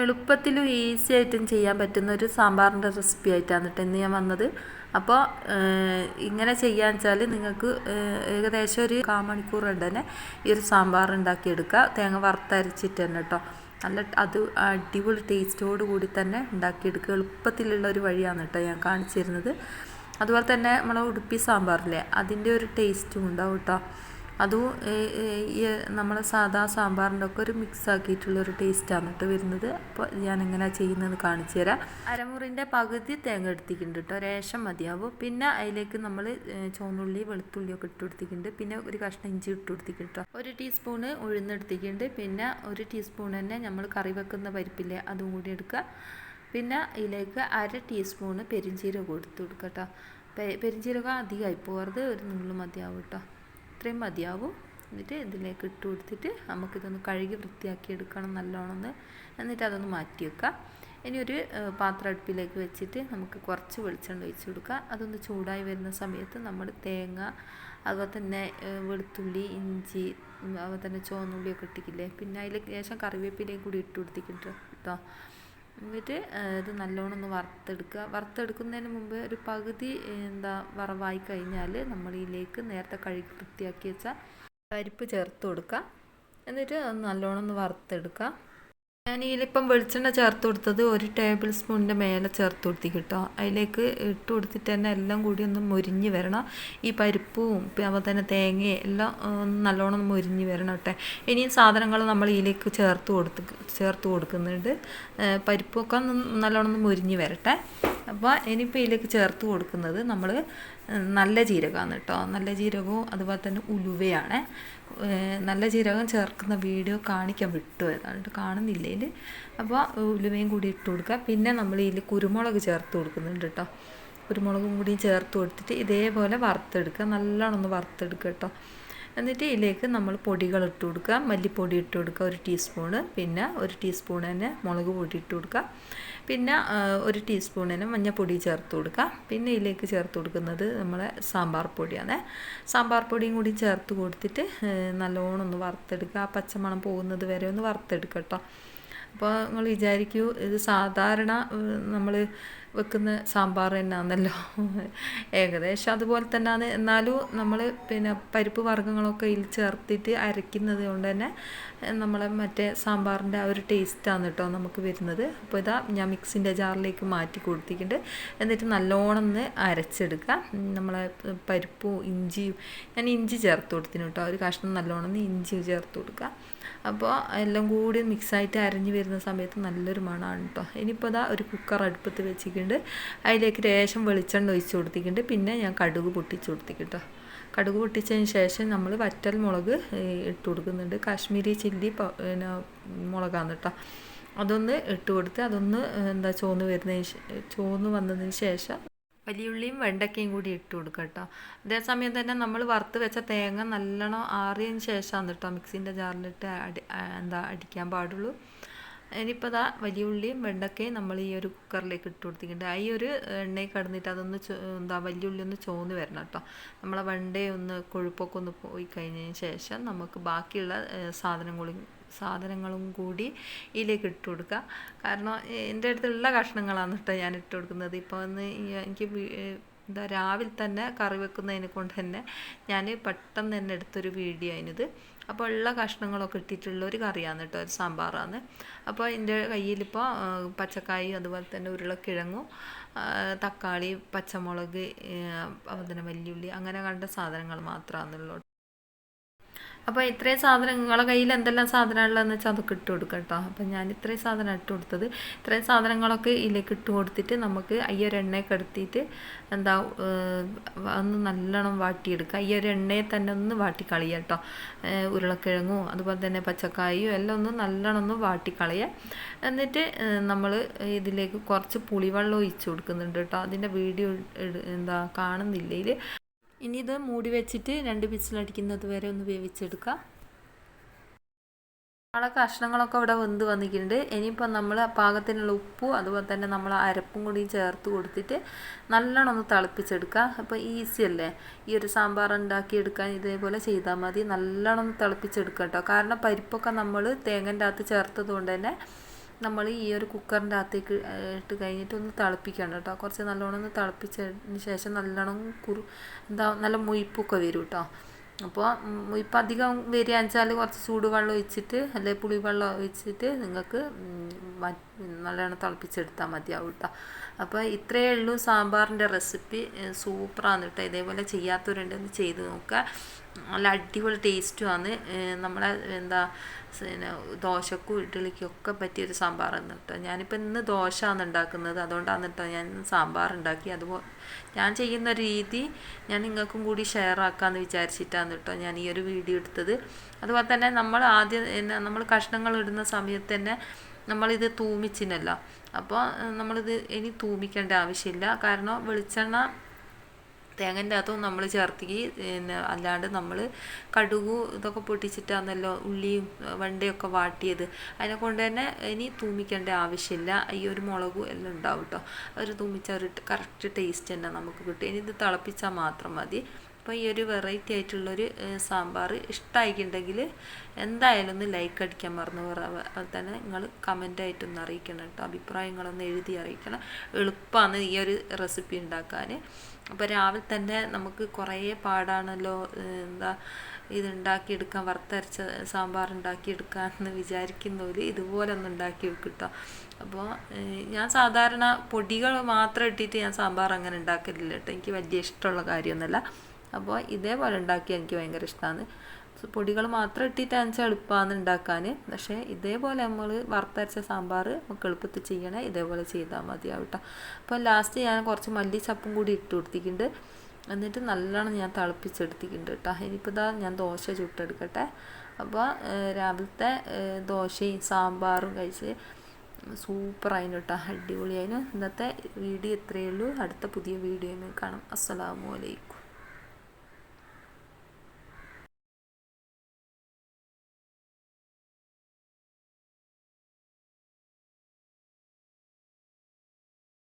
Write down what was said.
എളുപ്പത്തിലും ഈസി ആയിട്ടും ചെയ്യാൻ പറ്റുന്ന ഒരു സാമ്പാറിന്റെ റെസിപ്പി ആയിട്ടാണ് കേട്ടോ ഇന്ന് ഞാൻ വന്നത്. അപ്പോൾ ഇങ്ങനെ ചെയ്യാന്ന് വെച്ചാൽ നിങ്ങൾക്ക് ഏകദേശം ഒരു കാമണിക്കൂർ കൊണ്ട് തന്നെ ഈ ഒരു സാമ്പാർ ഉണ്ടാക്കിയെടുക്കുക. തേങ്ങ വറുത്തരച്ചിട്ട് തന്നെ കേട്ടോ. നല്ല അത് അടിപൊളി ടേസ്റ്റോട് കൂടി തന്നെ ഉണ്ടാക്കിയെടുക്കുക. എളുപ്പത്തിലുള്ള ഒരു വഴിയാണ് കേട്ടോ ഞാൻ കാണിച്ചിരുന്നത് അതുപോലെ തന്നെ നമ്മളെ ഉടുപ്പി സാമ്പാറില്ലേ അതിന്റെ ഒരു ടേസ്റ്റും ഉണ്ടാവും കേട്ടോ. അതും ഈ നമ്മൾ സാധാ സാമ്പാറിന്റെ ഒക്കെ ഒരു മിക്സ് ആക്കിയിട്ടുള്ള ഒരു ടേസ്റ്റാണ് കേട്ടോ വരുന്നത്. അപ്പോൾ ഞാൻ എങ്ങനെ ചെയ്യുന്നത് കാണിച്ചു തരാം. അരമുറിന്റെ പകുതി തേങ്ങ എടുത്തിട്ടുണ്ട് കേട്ടോ. രേഷം മതിയാവും. പിന്നെ അതിലേക്ക് നമ്മൾ ചുവന്നുള്ളി വെളുത്തുള്ളി ഒക്കെ ഇട്ട് കൊടുത്തിട്ടുണ്ട്. പിന്നെ ഒരു കഷ്ണം ഇഞ്ചി ഇട്ട് കൊടുത്തിട്ടുണ്ട് കേട്ടോ. ഒരു ടീസ്പൂണ് ഉഴുന്നെടുത്തിട്ടുണ്ട് പിന്നെ ഒരു ടീസ്പൂൺ തന്നെ നമ്മൾ കറി വെക്കുന്ന പരിപ്പില്ലേ അതും കൂടി എടുക്കുക. പിന്നെ ഇതിലേക്ക് അര ടീസ്പൂണ് പെരിഞ്ചീരകം കൊടുത്ത് കൊടുക്കുക കേട്ടോ. പെരിഞ്ചീരകം അധികമായി പോകരുത് ഒരു നുള്ളു മതിയാവും കേട്ടോ. ഇത്രയും മതിയാവും. എന്നിട്ട് ഇതിലേക്ക് ഇട്ട് കൊടുത്തിട്ട് നമുക്കിതൊന്ന് കഴുകി വൃത്തിയാക്കി എടുക്കണം നല്ലോണം ഒന്ന് എന്നിട്ട് അതൊന്ന് മാറ്റി വെക്കാം ഇനി ഒരു പാത്രം അടുപ്പിലേക്ക് വെച്ചിട്ട് നമുക്ക് കുറച്ച് വെളിച്ചെണ്ണ ഒഴിച്ച് കൊടുക്കുക. അതൊന്ന് ചൂടായി വരുന്ന സമയത്ത് നമ്മൾ തേങ്ങ അതുപോലെ തന്നെ വെളുത്തുള്ളി ഇഞ്ചി അതുപോലെ തന്നെ ചുവന്നുള്ളിയൊക്കെ ഇട്ടിക്കില്ലേ പിന്നെ അതിലേക്ക് ശേഷം കറിവേപ്പിലയും കൂടി ഇട്ട് കൊടുത്തിട്ടുണ്ട് കേട്ടോ. എന്നിട്ട് ഇത് നല്ലോണം ഒന്ന് വറുത്തെടുക്കുക. വറുത്തെടുക്കുന്നതിന് മുമ്പ് ഒരു പകുതി എന്താ വറവായി കഴിഞ്ഞാൽ നമ്മൾ ഇതിലേക്ക് നേരത്തെ കഴുകി വൃത്തിയാക്കി വെച്ച പരിപ്പ് ചേർത്ത് കൊടുക്കുക. എന്നിട്ട് നല്ലോണം ഒന്ന് വറുത്തെടുക്കുക. ഞാൻ വെളിച്ചെണ്ണ ചേർത്ത് കൊടുത്തത് ഒരു ടേബിൾ സ്പൂണിന്റെ മേലെ ചേർത്ത് കൊടുത്തി കേട്ടോ. അതിലേക്ക് ഇട്ട് കൊടുത്തിട്ട് തന്നെ എല്ലാം കൂടി ഒന്ന് മുരിഞ്ഞ് വരണം. ഈ പരിപ്പും അതുപോലെ തന്നെ തേങ്ങയും എല്ലാം നല്ലോണം ഒന്ന് മുരിഞ്ഞ് വരണം കേട്ടെ. ഇനിയും സാധനങ്ങൾ നമ്മൾ ഇതിലേക്ക് ചേർത്ത് കൊടുത്ത് ചേർത്ത് കൊടുക്കുന്നുണ്ട്. പരിപ്പൊക്കെ നല്ലോണം ഒന്ന് മുരിഞ്ഞ് വരട്ടെ. അപ്പോൾ ഇനിയിപ്പോൾ ഇതിലേക്ക് ചേർത്ത് കൊടുക്കുന്നത് നമ്മൾ നല്ല ജീരകമാണ് കേട്ടോ. നല്ല ജീരകവും അതുപോലെ തന്നെ ഉലുവയാണ്. നല്ല ജീരകം ചേർക്കുന്ന വീഡിയോ കാണിക്കാൻ വിട്ടു ഏതാണ്ട് കാണുന്നില്ലേ അപ്പോൾ ഉലുവയും കൂടി ഇട്ട് കൊടുക്കുക. പിന്നെ നമ്മൾ ഇതിൽ കുരുമുളക് ചേർത്ത് കൊടുക്കുന്നുണ്ട് കേട്ടോ. കുരുമുളകും കൂടി ചേർത്ത് കൊടുത്തിട്ട് ഇതേപോലെ വറുത്തെടുക്കുക. നല്ലോണം ഒന്ന് വറുത്തെടുക്കുക കേട്ടോ. എന്നിട്ട് ഇതിലേക്ക് നമ്മൾ പൊടികൾ ഇട്ട് കൊടുക്കുക. മല്ലിപ്പൊടി ഇട്ട് കൊടുക്കുക ഒരു ടീസ്പൂണ് പിന്നെ ഒരു ടീസ്പൂൺ തന്നെ മുളക് പൊടി ഇട്ട് കൊടുക്കുക. പിന്നെ ഒരു ടീസ്പൂണിന് മഞ്ഞൾപ്പൊടി ചേർത്ത് കൊടുക്കുക. പിന്നെ ഇതിലേക്ക് ചേർത്ത് കൊടുക്കുന്നത് നമ്മളെ സാമ്പാർ പൊടിയാണ്. സാമ്പാർ പൊടിയും കൂടി ചേർത്ത് കൊടുത്തിട്ട് നല്ലോണം ഒന്ന് വറുത്തെടുക്കുക. ആ പച്ചമണം പോകുന്നത് വരെ ഒന്ന് വറുത്തെടുക്കുക അപ്പോൾ നിങ്ങൾ വിചാരിക്കൂ ഇത് സാധാരണ നമ്മൾ വെക്കുന്ന സാമ്പാർ തന്നെയാണല്ലോ ഏകദേശം അതുപോലെ തന്നെയാണ് എന്നാലും നമ്മൾ പിന്നെ പരിപ്പ് വർഗങ്ങളൊക്കെ ഇതിൽ ചേർത്തിട്ട് അരയ്ക്കുന്നത് കൊണ്ട് തന്നെ നമ്മളെ മറ്റേ സാമ്പാറിന്റെ ആ ഒരു ടേസ്റ്റാണ് കേട്ടോ നമുക്ക് വരുന്നത്. അപ്പോൾ ഇതാ ഞാൻ മിക്സിന്റെ ജാറിലേക്ക് മാറ്റി കൊടുത്തിട്ടുണ്ട്. എന്നിട്ട് നല്ലോണം ഒന്ന് അരച്ചെടുക്കുക നമ്മളെ പരിപ്പും ഇഞ്ചിയും ഞാൻ ഇഞ്ചി ചേർത്ത് കൊടുത്തിന് കേട്ടോ ഒരു കഷ്ണം നല്ലോണം ഇഞ്ചി ചേർത്ത് കൊടുക്കുക അപ്പോൾ എല്ലാം കൂടി മിക്സായിട്ട് അരഞ്ഞ് വരുന്ന സമയത്ത് നല്ലൊരു മണമാണ് കേട്ടോ ഇനിയിപ്പോൾ ഇതാ ഒരു കുക്കർ അടുപ്പത്ത് വെച്ചിട്ടുണ്ട്. അതിലേക്ക് ലേശം വെളിച്ചെണ്ണ ഒഴിച്ച് കൊടുത്തിട്ടുണ്ട്. പിന്നെ ഞാൻ കടുക് പൊട്ടിച്ച് കൊടുത്തിട്ടോ കടുക് പൊട്ടിച്ചതിന് ശേഷം നമ്മൾ വറ്റൽ മുളക് ഇട്ട് കൊടുക്കുന്നുണ്ട്. കാശ്മീരി ചില്ലി പിന്നെ മുളകാണ് കേട്ടോ അതൊന്ന് ഇട്ട് കൊടുത്ത് അതൊന്ന് എന്താ ചോന്ന് വരുന്നതിന് ചോന്ന് വന്നതിന് ശേഷം വലിയുള്ളിയും വെണ്ടയ്ക്കയും കൂടി ഇട്ട് കൊടുക്കുക കേട്ടോ അതേസമയം തന്നെ നമ്മൾ വറുത്ത് വെച്ച തേങ്ങ നല്ലോണം ആറിയതിന് ശേഷമാണ് കേട്ടോ മിക്സിന്റെ ജാറിലിട്ട് അടി എന്താ അടിക്കാൻ പാടുള്ളൂ. ഇനിയിപ്പോൾ അതാ വലിയ ഉള്ളിയും വെണ്ടക്കയും നമ്മൾ ഈ ഒരു കുക്കറിലേക്ക് ഇട്ട് കൊടുത്തിട്ടുണ്ട്. ഈ ഒരു എണ്ണയിൽ കടന്നിട്ട് അതൊന്ന് എന്താ വലിയ ഉള്ളി ഒന്ന് ചോന്ന് വരണം കേട്ടോ. നമ്മളെ വെണ്ടയൊന്ന് കൊഴുപ്പൊക്കെ ഒന്ന് പോയി കഴിഞ്ഞതിന് ശേഷം നമുക്ക് ബാക്കിയുള്ള സാധനങ്ങളും സാധനങ്ങളും കൂടി ഇതിലേക്ക് ഇട്ട് കൊടുക്കുക. കാരണം എന്റെ അടുത്തുള്ള കഷ്ണങ്ങളാണ് കേട്ടോ ഞാൻ ഇട്ട് കൊടുക്കുന്നത്. ഇപ്പോൾ ഒന്ന് എനിക്ക് എന്താ രാവിലെ തന്നെ കറി വെക്കുന്നതിനെ കൊണ്ട് തന്നെ ഞാൻ പെട്ടെന്ന് തന്നെ എടുത്തൊരു വീഡിയോ അതിനത് അപ്പോൾ ഉള്ള കഷ്ണങ്ങളൊക്കെ ഇട്ടിട്ടുള്ള ഒരു കറിയാണ് കേട്ടോ ഒരു സാമ്പാറാണ്. അപ്പോൾ എന്റെ കയ്യിലിപ്പോൾ പച്ചക്കായി അതുപോലെ തന്നെ ഉരുളക്കിഴങ്ങും തക്കാളി പച്ചമുളക് അതുപോലെ തന്നെ വലിയുള്ളി അങ്ങനെ കണ്ട സാധനങ്ങൾ മാത്രമാണുള്ളൂ. അപ്പോൾ ഇത്രയും സാധനം നിങ്ങളെ കയ്യിൽ എന്തെല്ലാം സാധനമുള്ളതെന്ന് വെച്ചാൽ അതൊക്കെ ഇട്ട് കൊടുക്കുക കേട്ടോ. അപ്പം ഞാൻ ഇത്രയും സാധനം ഇട്ട് കൊടുത്തത്. ഇത്രയും സാധനങ്ങളൊക്കെ ഇതിലേക്ക് ഇട്ട് കൊടുത്തിട്ട് നമുക്ക് അയ്യൊരു എണ്ണയൊക്കെ എടുത്തിട്ട് എന്താ ഒന്ന് നല്ലോണം വാട്ടിയെടുക്കുക. അയ്യൊരു എണ്ണയെ തന്നെ ഒന്ന് വാട്ടിക്കളയുക കേട്ടോ. ഉരുളക്കിഴങ്ങോ അതുപോലെ തന്നെ പച്ചക്കായോ എല്ലാം ഒന്ന് നല്ലോണം ഒന്ന് വാട്ടിക്കളയുക. എന്നിട്ട് നമ്മൾ ഇതിലേക്ക് കുറച്ച് പുളിവെള്ളം ഒഴിച്ച് കൊടുക്കുന്നുണ്ട് കേട്ടോ. അതിന്റെ വീഡിയോ എന്താ കാണുന്നില്ല ഇനി ഇത് മൂടി വെച്ചിട്ട് രണ്ട് വിസിലടിക്കുന്നത് വരെ ഒന്ന് വേവിച്ചെടുക്കാം. നമ്മളെ കഷ്ണങ്ങളൊക്കെ ഇവിടെ വെന്ത് വന്നിട്ടുണ്ട്. ഇനിയിപ്പോൾ നമ്മൾ പാകത്തിനുള്ള ഉപ്പും അതുപോലെ തന്നെ നമ്മൾ അരപ്പും കൂടി ചേർത്ത് കൊടുത്തിട്ട് നല്ലോണം ഒന്ന് തിളപ്പിച്ചെടുക്കുക അപ്പോൾ ഈസി അല്ലേ? ഈ ഒരു സാമ്പാർ ഉണ്ടാക്കിയെടുക്കാൻ ഇതേപോലെ ചെയ്താൽ മതി. നല്ലോണം ഒന്ന് തിളപ്പിച്ചെടുക്കുക കേട്ടോ. കാരണം പരിപ്പൊക്കെ നമ്മൾ തേങ്ങന്റെ അകത്ത് ചേർത്തത് കൊണ്ട് തന്നെ നമ്മൾ ഈ ഒരു കുക്കറിന്റെ അകത്തേക്ക് ഇട്ട് കഴിഞ്ഞിട്ട് ഒന്ന് തിളപ്പിക്കണം കേട്ടോ. കുറച്ച് നല്ലോണം ഒന്ന് തിളപ്പിച്ചതിന് ശേഷം നല്ലോണം കുറു എന്താ നല്ല മുയിപ്പൊക്കെ വരും കേട്ടോ. അപ്പോൾ മുയിപ്പ് അധികം വരികയെന്ന് വെച്ചാൽ കുറച്ച് ചൂടുവെള്ളം ഒഴിച്ചിട്ട് അല്ലെങ്കിൽ പുളിവെള്ളം ഒഴിച്ചിട്ട് നിങ്ങൾക്ക് നല്ലോണം തിളപ്പിച്ചെടുത്താൽ മതിയാവും കേട്ടോ അപ്പോൾ ഇത്രയേ ഉള്ളൂ സാമ്പാറിന്റെ റെസിപ്പി. സൂപ്പറാണ് കേട്ടോ. ഇതേപോലെ ചെയ്യാത്തവരുണ്ടെന്ന് ചെയ്ത് നോക്കുക. നല്ല അടിപൊളി ടേസ്റ്റുമാണ് നമ്മളെ എന്താ പിന്നെ ദോശക്കും ഇഡ്ഡലിക്കും ഒക്കെ പറ്റിയൊരു സാമ്പാറാണ് കേട്ടോ. ഞാനിപ്പോൾ ഇന്ന് ദോശയാണ് ഉണ്ടാക്കുന്നത്. അതുകൊണ്ടാണ് കേട്ടോ ഞാൻ സാമ്പാർ ഉണ്ടാക്കി. അതുപോലെ ഞാൻ ചെയ്യുന്ന രീതി ഞാൻ നിങ്ങൾക്കും കൂടി ഷെയർ ആക്കാമെന്ന് വിചാരിച്ചിട്ടാണ് കേട്ടോ ഞാൻ ഈ ഒരു വീഡിയോ എടുത്തത്. അതുപോലെ തന്നെ നമ്മൾ ആദ്യം നമ്മൾ കഷ്ണങ്ങൾ ഇടുന്ന സമയത്ത് തന്നെ നമ്മളിത് തൂമിച്ചിനല്ലോ. അപ്പോൾ നമ്മളിത് ഇനി തൂമിക്കേണ്ട ആവശ്യമില്ല. കാരണം വെളിച്ചെണ്ണ തേങ്ങന്റെ അകത്തും നമ്മൾ ചേർത്തിക്ക് പിന്നെ അല്ലാണ്ട് നമ്മൾ കടുകു ഇതൊക്കെ പൊട്ടിച്ചിട്ടാണല്ലോ ഉള്ളിയും വണ്ടയൊക്കെ വാട്ടിയത്. അതിനെ കൊണ്ട് തന്നെ ഇനി തൂമിക്കേണ്ട ആവശ്യമില്ല. ഈ ഒരു മുളകും എല്ലാം ഉണ്ടാവും കേട്ടോ ഒരു തൂമിച്ച ഒരു കറക്റ്റ് ടേസ്റ്റ് തന്നെ നമുക്ക് കിട്ടും. ഇനി ഇത് തിളപ്പിച്ചാൽ മാത്രം മതി. അപ്പോൾ ഈ ഒരു വെറൈറ്റി ആയിട്ടുള്ളൊരു സാമ്പാർ ഇഷ്ടമായിട്ടുണ്ടെങ്കിൽ എന്തായാലും ഒന്ന് ലൈക്ക് അടിക്കാൻ മറന്നു അതുപോലെ തന്നെ നിങ്ങൾ കമന്റായിട്ടൊന്ന് അറിയിക്കണം കേട്ടോ. അഭിപ്രായങ്ങളൊന്ന് എഴുതി അറിയിക്കണം. എളുപ്പമാണ് ഈ ഒരു റെസിപ്പി ഉണ്ടാക്കാൻ അപ്പോൾ രാവിലെ തന്നെ നമുക്ക് കുറേ പാടാണല്ലോ എന്താ ഇത് ഉണ്ടാക്കിയെടുക്കാൻ വറുത്തരച്ച സാമ്പാർ ഉണ്ടാക്കിയെടുക്കാൻ എന്ന് വിചാരിക്കുന്നവർ ഇതുപോലെ ഒന്ന് ഉണ്ടാക്കി വെക്കും കേട്ടോ അപ്പോൾ ഞാൻ സാധാരണ പൊടികൾ മാത്രം ഇട്ടിട്ട് ഞാൻ സാമ്പാർ അങ്ങനെ ഉണ്ടാക്കലില്ല കേട്ടോ എനിക്ക് വലിയ ഇഷ്ടമുള്ള കാര്യമൊന്നുമല്ല. അപ്പോൾ ഇതേപോലെ ഉണ്ടാക്കിയാൽ എനിക്ക് ഭയങ്കര ഇഷ്ടമാണ് പൊടികൾ മാത്രം ഇട്ടിട്ടാന്ന് വെച്ചാൽ എളുപ്പമാണ് ഉണ്ടാക്കാൻ. പക്ഷേ ഇതേപോലെ നമ്മൾ വറുത്തരച്ച സാമ്പാർ നമുക്ക് എളുപ്പത്തിൽ ചെയ്യണേ ഇതേപോലെ ചെയ്താൽ മതിയാവും കേട്ടോ അപ്പോൾ ലാസ്റ്റ് ഞാൻ കുറച്ച് മല്ലിച്ചപ്പും കൂടി ഇട്ട് കൊടുത്തിട്ടുണ്ട്. എന്നിട്ട് നല്ലോണം ഞാൻ തിളപ്പിച്ചെടുത്തിട്ടുണ്ട് കേട്ടോ. ഇനിയിപ്പോൾ ഇതാ ഞാൻ ദോശ ചുട്ടെടുക്കട്ടെ. അപ്പോൾ രാവിലത്തെ ദോശയും സാമ്പാറും കഴിച്ച് സൂപ്പറായിരുന്നു കേട്ടോ. അടിപൊളിയായിരുന്നു ഇന്നത്തെ വീഡിയോ ഇത്രയേ ഉള്ളൂ. അടുത്ത പുതിയ വീഡിയോയിൽ കാണാം. അസ്സലാമു അലൈക്കും.